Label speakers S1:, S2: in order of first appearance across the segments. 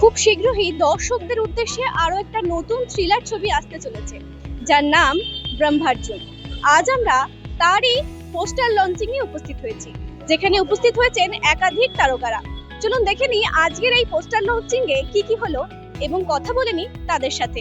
S1: খুব শীঘ্রই দর্শকদের উদ্দেশ্যে আরও একটা নতুন থ্রিলার ছবি আসতে চলেছে, যার নাম ব্রহ্মার্জুন আজ আমরা তারই পোস্টার লঞ্চিংয়ে উপস্থিত হয়েছি, যেখানে উপস্থিত হয়েছেন একাধিক তারকারা। চলুন দেখে নিই আজকের এই পোস্টার লঞ্চিংয়ে কি কি হলো এবং কথা বলে নিই তাদের সাথে।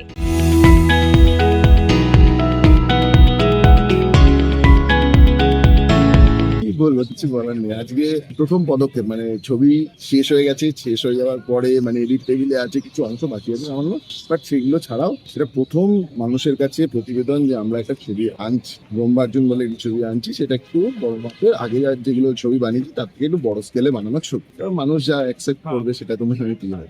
S2: বলব কিছু বলার নেই। আজকে প্রথম পদক্ষেপ মানে ছবি শেষ হয়ে গেছে শেষ হয়ে যাওয়ার পরে মানে এডিট টেবিলে আছে কিছু অংশ বাকি আছে সামান্য বাট সেগুলো ছাড়াও সেটা প্রথম মানুষের কাছে প্রতিবেদন যে আমরা একটা ছবি আনছি ব্রহ্মার্জুন বলে একটি ছবি আনছি সেটা একটু বড় মাপের। আগে আর যেগুলো ছবি বানিয়েছি তার থেকে একটু বড় স্কেলে বানানো ছবি। কারণ মানুষ যা অ্যাকসেপ্ট করবে সেটা তুমি কি হয়।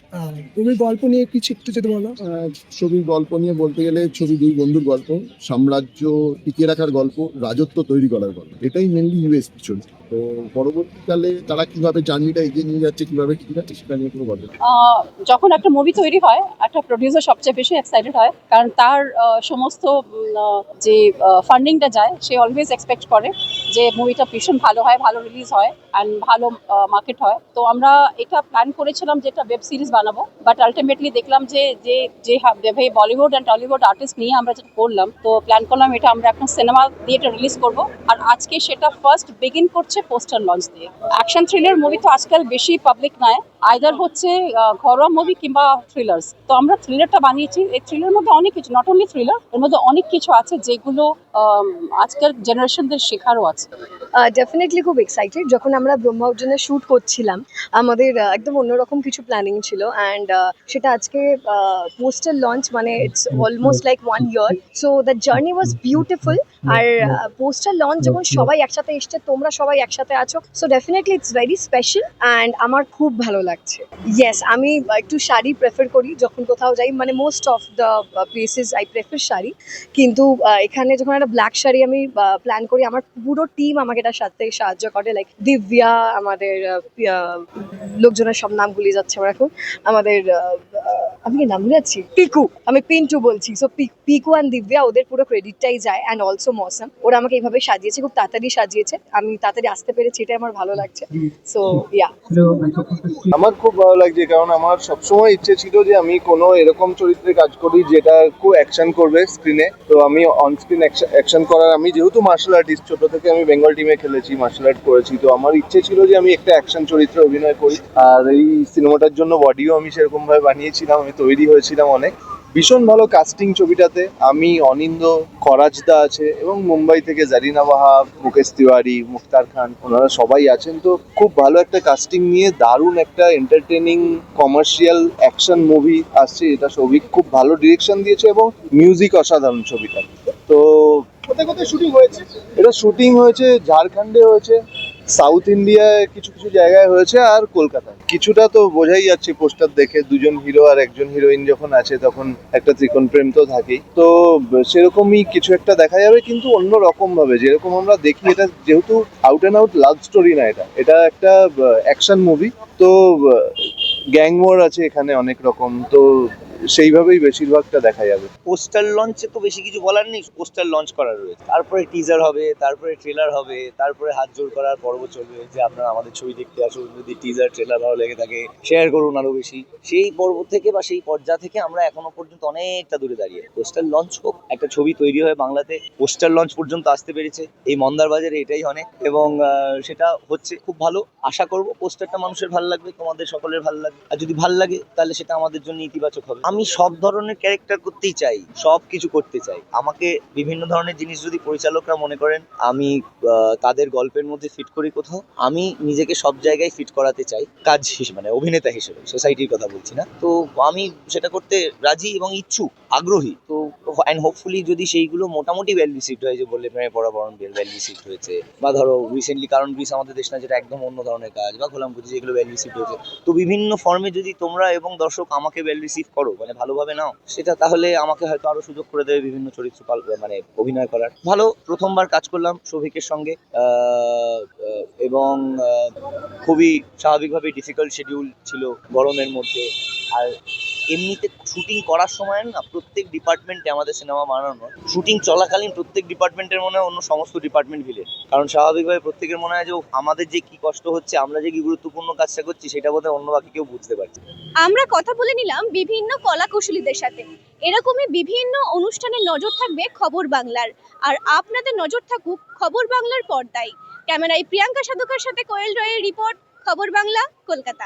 S3: তুমি গল্প নিয়ে কিছু একটু যদি বলো।
S2: আহ, ছবির গল্প নিয়ে বলতে গেলে ছবি দুই বন্ধুর গল্প সাম্রাজ্য টিকিয়ে রাখার গল্প রাজত্ব তৈরি করার গল্প। এটাই মেনলি ইউএস ছবি তো পরবর্তীকালে তারা কীভাবে জার্নিটা এগিয়ে নিয়ে যাচ্ছে, কীভাবে কি যাচ্ছে সেটা নিয়ে কোনো গল্প
S4: যখন একটা মুভি তৈরি হয়, একটা প্রডিউসার সবচেয়ে বেশি এক্সাইটেড হয়, কারণ তার সমস্ত যে ফান্ডিংটা যায়, সে অলওয়েজ এক্সপেক্ট করে। যে মুভিটা ভীষণ ভালো হয়, ভালো রিলিজ হয় অ্যান্ড ভালো মার্কেট হয়। তো আমরা এটা প্ল্যান করেছিলাম যে একটা ওয়েব সিরিজ বানাবো বাট আলটিমেটলি দেখলাম যে যে যে যেভাবে বলিউড অ্যান্ড টলিউড আর্টিস্ট নিয়ে আমরা যেটা করলাম, তো প্ল্যান করলাম এটা আমরা এখন সিনেমা দিয়ে এটা রিলিজ করব। আর আজকে সেটা ফার্স্ট বিগিন করছে পোস্টার লঞ্চ দিয়ে। অ্যাকশন থ্রিলার মুভি তো আজকাল বেশি পাবলিক নয় আইদার হচ্ছে ঘরোয়া মুভি কিংবা থ্রিলার্স তো আমরা থ্রিলারটা বানিয়েছি। এই থ্রিলার মধ্যে অনেক কিছু নট অনলি থ্রিলার এর মধ্যে অনেক কিছু আছে যেগুলো আজকের জেনারেশনদের শেখারও আছে।
S5: ডেফিনেটলি খুব এক্সাইটেড যখন আমরা ব্রহ্মা অর্জুনে শ্যুট করছিলাম আমাদের একদম অন্যরকম কিছু প্ল্যানিং ছিল। অ্যান্ড সেটা আজকে পোস্টার লঞ্চ মানে it's almost like one year so the journey was beautiful R poster launch যখন সবাই একসাথে এসছে তোমরা সবাই একসাথে আছো। So definitely it's very special and আমার খুব ভালো লাগছে। ইয়েস আমি একটু শাড়ি প্রেফার করি যখন কোথাও যাই। মানে most of the places I prefer sari. কিন্তু এখানে যখন একটা ব্ল্যাক শাড়ি আমি প্ল্যান করি, আমার পুরো টিম আমাকে এটা সাথে সাহায্য করে। লাইক দিব্যা আমাদের লোকজনের সব নাম ভুলে যাচ্ছে আমার এখন। আমাদের আমি কি নাম যাচ্ছি? পিকু, আমি পিন্টু বলছি। সো পিকু অ্যান্ড দিব্যা ওদের পুরো ক্রেডিটটাই যায় অ্যান্ড অলসো মৌসাম ওরা আমাকে এইভাবে সাজিয়েছে, খুব তাড়াতাড়ি সাজিয়েছে। আমি তাড়াতাড়ি আসতে পেরেছি এটা আমার ভালো লাগছে। সো ইয়া
S6: আমার খুব ভালো লাগছে, কারণ আমার সবসময় ইচ্ছে ছিল যে আমি কোনো এরকম চরিত্রে কাজ করি যেটা খুব অ্যাকশন করবে স্ক্রিনে তো আমি অন স্ক্রিন অ্যাকশন করার, আমি যেহেতু মার্শাল আর্টিস্ট ছোট থেকে আমি বেঙ্গল টিমে খেলেছি মার্শাল আর্ট করেছি, তো আমার ইচ্ছে ছিল যে আমি একটা অ্যাকশন চরিত্রে অভিনয় করি। আর এই সিনেমাটার জন্য বডিও আমি সেরকমভাবে বানিয়েছিলাম, আমি তৈরি হয়েছিলাম অনেক। ভীষণ ভালো কাস্টিং ছবিটাতে। আমি অনিন্দ খরাজদা আছে এবং মুম্বাই থেকে জারিনা বাহাব মুকেশ তিওয়ারি মুখতার খান ওনারা সবাই আছেন। তো খুব ভালো একটা কাস্টিং নিয়ে দারুণ একটা এন্টারটেনিং কমার্শিয়াল অ্যাকশন মুভি আসছে। এটা সৌভিক খুব ভালো ডিরেকশন দিয়েছে এবং মিউজিক অসাধারণ ছবিটা। তো কোথায় কোথায় শুটিং হয়েছে? এটা শুটিং হয়েছে ঝাড়খণ্ডে হয়েছে। সাউথ ইন্ডিয়ায় কিছু কিছু জায়গায় হয়েছে আর কলকাতায়। কিছুটা তো বোঝাই যাচ্ছে পোস্টার দেখে দুজন হিরো আর একজন হিরোইন যখন আছে তখন একটা ত্রিকোণ প্রেম তো থাকেই। তো সেরকমই কিছু একটা দেখা যাবে কিন্তু অন্য রকম ভাবে যেরকম আমরা দেখি, এটা যেহেতু out and out love story না এটা। এটা একটা অ্যাকশন মুভি তো গ্যাং ওয়ার আছে এখানে অনেক রকম। তো সেইভাবেই বেশিরভাগটা দেখা যাবে।
S7: পোস্টার লঞ্চে তো বেশি কিছু বলার নেই পোস্টার লঞ্চ করা রয়েছে। তারপরে টিজার হবে, তারপরে ট্রেলার হবে, তারপরে হাত জোর করার পর্ব চলবে, যে আপনারা আমাদের ছবি দেখতে আসুন, যদি টিজার ট্রেলার ভালো লেগে থাকে শেয়ার করুন আরও বেশি। সেই পর্ব থেকে বা সেই পর্যায় থেকে আমরা এখনও পর্যন্ত অনেকটা দূরে দাঁড়িয়ে পোস্টার লঞ্চ হোক, একটা ছবি তৈরি হয় বাংলাতে পোস্টার লঞ্চ পর্যন্ত আসতে পেরেছে। এই মন্দার বাজারে এটাই অনেক এবং সেটা হচ্ছে খুব ভালো। আশা করব পোস্টারটা মানুষের ভালো লাগবে, তোমাদের সকলের ভালো লাগবে। আর যদি ভালো লাগে, তাহলে সেটা আমাদের জন্য ইতিবাচক হবে। আমি সব ধরনের ক্যারেক্টার করতেই চাই, সব কিছু করতে চাই। আমাকে বিভিন্ন ধরনের জিনিস যদি পরিচালকরা মনে করেন, আমি তাদের গল্পের মধ্যে ফিট করি কোথাও, আমি নিজেকে সব জায়গায় ফিট করাতে চাই, কাজ হিসেবে মানে অভিনেতা হিসেবে সোসাইটির কথা বলছি না। তো আমি সেটা করতে রাজি এবং ইচ্ছুক, আগ্রহী। তো অ্যান্ড হোপফুলি যদি সেইগুলো মোটামুটি ওয়েল রিসিভড হয় যে বললে প্রেমে পড়া বরণ ওয়েল রিসিভড হয়েছে। বা ধরো রিসেন্টলি কারণ গ্রিস আমাদের দেশ না, যেটা একদম অন্য ধরনের কাজ, বা গোলাম বুঝি যেগুলো ওয়েল রিসিভড হয়েছে। তো বিভিন্ন ফর্মে যদি তোমরা এবং দর্শক আমাকে ওয়েল রিসিভ করো মানে ভালোভাবে নাও, সেটা তাহলে আমাকে হয়তো আরও সুযোগ করে দেবে বিভিন্ন চরিত্র মানে অভিনয় করার। ভালো, প্রথমবার কাজ করলাম সৌভিকের সঙ্গে। এবং খুবই স্বাভাবিকভাবে ডিফিকাল্ট শিডিউল ছিল গরমের মধ্যে। আর এমনিতে শুটিং করার সময় না প্রত্যেক ডিপার্টমেন্টে আমাদের সিনেমা বানানো শুটিং চলাকালীন প্রত্যেক ডিপার্টমেন্টের মনে হয় অন্য সমস্ত ডিপার্টমেন্ট ভিলেন কারণ স্বাভাবিকভাবে প্রত্যেকের মনে হয় যে আমাদের যে কি কষ্ট হচ্ছে, আমরা যে কি গুরুত্বপূর্ণ কাজটা করছি, সেটা বোধহয় অন্য বাকি কেউ বুঝতে পারছে।
S1: আমরা কথা বলে নিলাম বিভিন্ন কলা কুশলীদের সাথে। এরকমই বিভিন্ন অনুষ্ঠানের নজর থাকবে খবর বাংলার। আর আপনাদের নজর থাকুক খবর বাংলার পর্দায়। ক্যামেরায় প্রিয়াঙ্কা সাধুকার সাথে কোয়েল রয়ের রিপোর্ট, খবর বাংলা, কলকাতা।